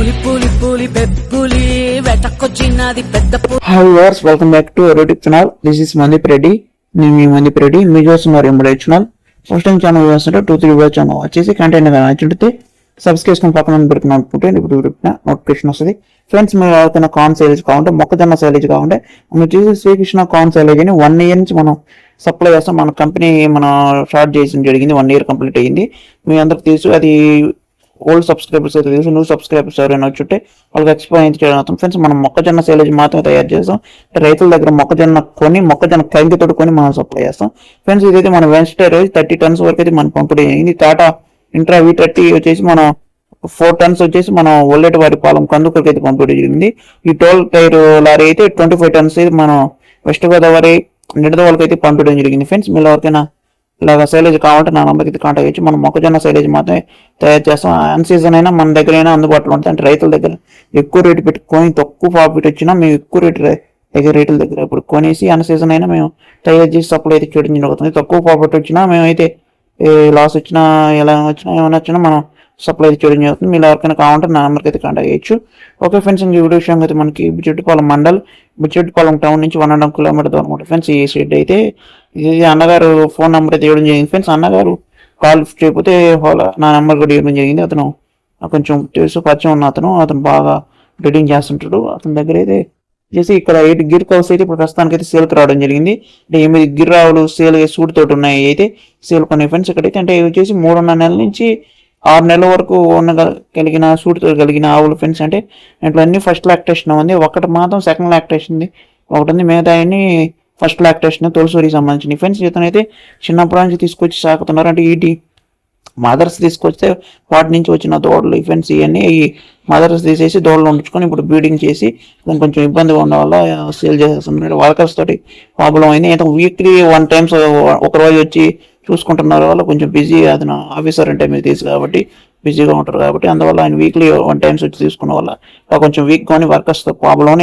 పులి పులి పులి పెప్పులి వెటకొచ్చినది పెద్ద పులి hi viewers welcome back to erotic channel this is Mandeep Reddy నేను మీ మందీప్ రెడ్డి మీరు చూస్తున్నారు ఎంబడే ఛానల్ ఫస్ట్ టైం ఛానల్ చూస్తుంటే టూ త్రీ వీడియో ఛానల్ వచ్చేసి కంటెంట్ నచ్చుంటే సబ్స్క్రైబ్ చేసుకుని పక్కన పెట్టుకుని అనుకుంటే ఇప్పుడు పెట్టిన నోటిఫికేషన్ వస్తుంది. ఫ్రెండ్స్ మీరు ఎవరికైనా కార్న్ సైలేజ్ కావాలంటే మొక్కజొన్న సైలేజ్ కావాలంటే మనం వచ్చేసి శ్రీకృష్ణ కార్న్ సైలేజ్ అని వన్ ఇయర్ నుంచి మనం సప్లై చేస్తాం. మన కంపెనీ మన స్టార్ట్ చేసిన జరిగింది వన్ ఇయర్ కంప్లీట్ అయ్యింది. మీ అందరికి తెలుసు అది ఓల్డ్ సబ్స్క్రైబర్స్ అయితే తెలుసు న్యూ సబ్స్క్రైబర్స్ ఎవరైనా వచ్చుంటే వాళ్ళకి ఎక్స్ప్లెయిన్ చేయడం అవుతాం ఫ్రెండ్స్ మనం మొక్కజొన్న సేలేజ్ మాత్రమే తయారు చేస్తాం. రైతుల దగ్గర మొక్కజొన్న కొని మొక్కజొన్న కంకితో కొని మనం సప్లై చేస్తాం. ఫ్రెండ్స్ ఇదైతే మన వెన్స్డే రోజు థర్టీ టన్స్ వరకు అయితే మనం పంపిణీ అయింది. టాటా ఇంట్రా వి థర్టీ వచ్చేసి మనం ఫోర్ టన్స్ వచ్చేసి మనం ఒల్లెటి వారి పాలెం కందుకూరుకి అయితే పంపిణీ జరిగింది. ఈ టోల్ టైర్ లారీ అయితే ట్వంటీ ఫైవ్ టన్స్ అయితే మనం వెస్ట్ గోదావరి నిడద వాళ్ళకి అయితే పంపించడం జరిగింది. ఫ్రెండ్స్ మీరు ఎవరికైనా ఇలాగ సైలేజ్ కావాలంటే నా నంబర్కి అయితే కాంటాక్ట్ చేయొచ్చు మనం మొక్కజొన్న సైలేజ్ మాత్రమే తయారు చేస్తాం. అన్ సీజన్ అయినా మన దగ్గర అయినా అందుబాటులో ఉంటుంది అంటే రైతుల దగ్గర ఎక్కువ రేటు పెట్టుకొని తక్కువ ప్రాఫిట్ వచ్చినా మేము ఎక్కువ రేటు దగ్గర రేట్ల దగ్గర ఇప్పుడు కొనేసి అన్ సీజన్ అయినా మేము తయారు చేసి సప్లై అయితే చేయడం జరుగుతుంది. తక్కువ ప్రాఫిట్ వచ్చినా మేమైతే లాస్ వచ్చినా ఎలా వచ్చినా ఏమైనా వచ్చినా మనం సప్లై అయితే చేయడం జరుగుతుంది. మీరు ఎవరికైనా కావాలంటే నా నెంబర్కి అయితే కాంటాక్ట్ చేయొచ్చు. ఓకే ఫ్రెండ్స్ ఇంక వీడియో విషయం అయితే మనకి బుచ్చెట్టిపాలెం మండల్ బుచ్చెట్టిపాలెం టౌన్ నుంచి వన్ అండ్ హాఫ్ కిలోమీటర్ దూరం ఉంటుంది. ఫ్రెండ్స్ ఈ సైడ్ అయితే ఇది అన్నగారు ఫోన్ నెంబర్ అయితే ఇవ్వడం జరిగింది. ఫ్రెండ్స్ అన్నగారు కాల్ చేయకపోతే హోలా నా నెంబర్ కూడా ఇవ్వడం జరిగింది. అతను కొంచెం తెలుసు పరిచయం ఉన్న అతను. అతను బాగా రీడింగ్ చేస్తుంటాడు. అతని దగ్గర అయితే చేసి ఇక్కడ ఎయిట్ గిర్ కౌస్ అయితే ఇప్పుడు ప్రస్తుతానికి అయితే సేల్కి రావడం జరిగింది. అంటే ఎనిమిది గిర్ రావులు సేల్ సూట్ తోటి ఉన్నాయి అయితే సేల్ కొన్ని ఫ్రెండ్స్ ఇక్కడైతే అంటే ఇవి వచ్చేసి మూడున్నర నెలల నుంచి ఆరు నెలల వరకు ఉన్న కలిగిన సూట్తో కలిగిన ఆవులు ఫ్రెండ్స్. అంటే ఇంట్లో అన్ని ఫస్ట్ లాక్టేషన్ ఉంది. ఒకటి మాత్రం సెకండ్ లాక్టేషన్ ఉంది. ఒకటి ఉంది. మిగతా అన్ని ఫస్ట్ లాక్టేషన్ తొలిసూరికి సంబంధించిన ఫ్రెండ్స్ ఇతనైతే చిన్నప్పటి నుంచి తీసుకొచ్చి సాగుతున్నారు. అంటే ఈటి మదర్స్ తీసుకొస్తే వాటి నుంచి వచ్చిన దోడలు ఇఫెన్స్ ఇవన్నీ ఈ మదర్స్ తీసేసి దోడలు ఉంచుకొని ఇప్పుడు బ్రీడింగ్ చేసి దానికి కొంచెం ఇబ్బందిగా ఉండడం వల్ల సేల్ చేసేస్తున్నారు వర్కర్స్ తోటి ప్రాబ్లం అయింది. అయితే వీక్లీ వన్ టైమ్స్ ఒక రోజు వచ్చి చూసుకుంటున్నారు వాళ్ళు. కొంచెం బిజీ అతను ఆఫీసర్ అంటే మీరు తెలుసు కాబట్టి బిజీగా ఉంటారు కాబట్టి అందువల్ల ఆయన వీక్లీ వన్ టైమ్స్ వచ్చి తీసుకున్న వల్ల కొంచెం వీక్ కానీ వర్కర్స్తో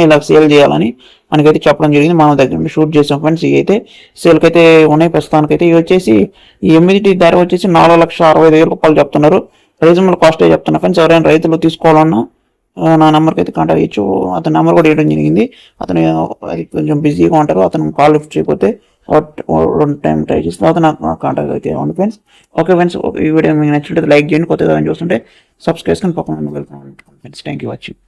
ఇలా సేల్ చేయాలని మనకైతే చెప్పడం జరిగింది. మనం దగ్గర నుండి షూట్ చేసాం ఫ్రెండ్స్ ఇవి అయితే సేల్కి అయితే ఉన్నాయి. ప్రస్తుతానికైతే ఇవి వచ్చేసి ఈ ఎనిమిది ధర వచ్చేసి నాలుగు లక్షల అరవై ఐదు రూపాయలు చెప్తున్నారు. రీజనబుల్ కాస్ట్ చెప్తున్నా ఫ్రెండ్స్ ఎవరైనా రైతులు తీసుకోవాలన్నా నా నెంబర్కి అయితే కాంటాక్ట్ చేయొచ్చు. అతని నెంబర్ కూడా ఇవ్వడం జరిగింది. అతను అది కొంచెం బిజీగా ఉంటారు. అతను కాల్ లిఫ్ట్ చేయకపోతే రెండు టైం ట్రై చేసిన తర్వాత నాకు కాంటాక్ట్ అయితే అవును ఫ్రెండ్స్ ఓకే ఫ్రెండ్స్ ఈ వీడియో మీకు నచ్చినట్టు లైక్ చేయండి కొత్తగా చూస్తుంటే సబ్స్క్రైబ్ చేసుకొని పక్కన వెళ్తాను ఫ్రెండ్స్ థ్యాంక్ యూ వాచింగ్